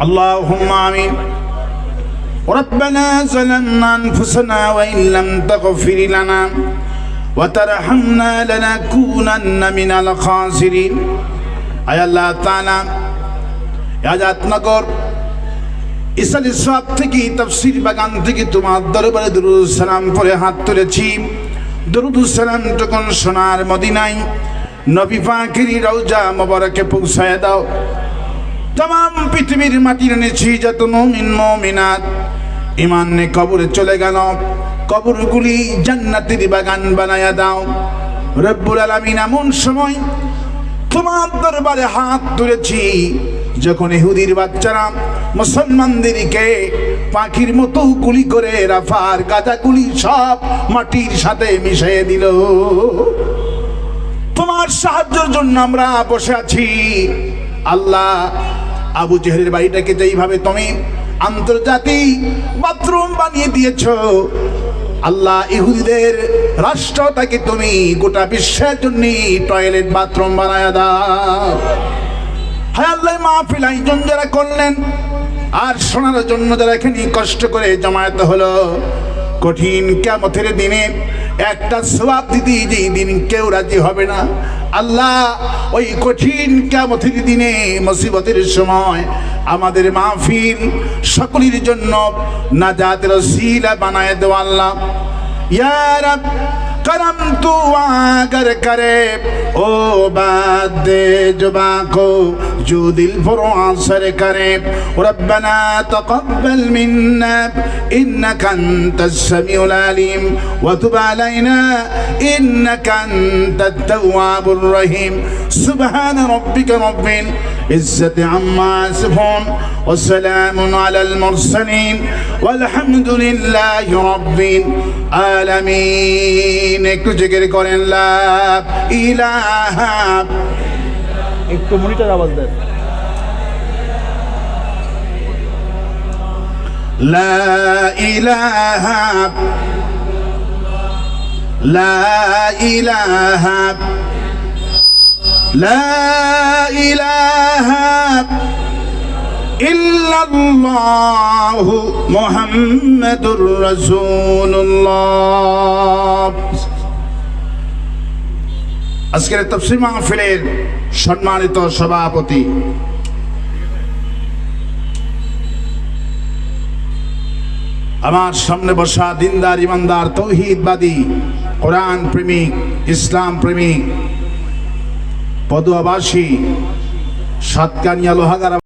اللهم آمين ربنا ظلمنا أنفسنا وإن لم تغفر لنا وترحمنا لنكونن من الخاسرين أي الله تعالى আজাদনগর ইসাল ইসরাত থেকে তফসির বাগান থেকে তোমার দরবারে দরুদ সালাম পরে হাত তুলেছি দরুদ সালাম যখন সোনার মদিনায় নবী পাখির রওজা মোবারকে পৌঁছায় দাও তাম পৃথিবীর মাটির নিচে যত মমিন মমিনাত ইমান নে কবরে চলে গেল কবরগুলি জান্নাতের বাগান বানায়া দাও রব্বুল আলামিন এমন সময় তোমার দরবারে হাত তুলেছি যখন ইহুদির বাচ্চারা মুসলমানদেরকে পাখির মতো গুলি করে রাফার গাঁজাগুলি সব মাটির সাথে মিশিয়ে দিল তোমার সাহায্যের জন্য আমরা বসে আছি। আল্লাহ আবু জেহেরের বাড়িটাকে যেইভাবে তুমি আন্তর্জাতিক বাথরুম বানিয়ে দিয়েছ, আল্লাহ ইহুদিদের রাষ্ট্রটাকে তুমি গোটা বিশ্বের জন্য টয়লেট, বাথরুম বানায় দাও। হায় আল্লাহ, মাহফিল আয়োজন যারা করলেন আর শোনার জন্য যারা এখানে কষ্ট করে জমায়েত হলো, কঠিন কেমতের দিনে একটা সবাব দিদি যেই দিন কেউ রাজি হবে না আল্লাহ, ওই কঠিন কামতের দিনে মুসিবতের সময় আমাদের মাহফিল সকলের জন্য নাজাতের সিলা বানায় দেওয়া আল্লাহ। ইয়ার करम तू आगर करे ओ बात दे जुबा को जो दिल पर आसर करे रब्बना تقبل منا إنك أنت السميع العليم وتب علينا إنك أنت التواب الرحيم سبحان ربك رب العزة عما يصفون وسلام على المرسلين والحمد لله رب العالمين একটু জিকির করেন লা ইলাহা একটু মনিটর আওয়াজ দেন لا إله لا إله لا إله ইলাহা ইল্লাল্লাহু মুহাম্মাদুর রাসূলুল্লাহ। আজকের তফসির মাহফিলের সম্মানিত সভাপতি। আমার সামনে বসা দিনদার, ইমানদার, তৌহিদবাদী, কোরআন প্রেমিক, ইসলাম প্রেমিক, পদুয়াবাসী সাতকানিয়া লোহাগারা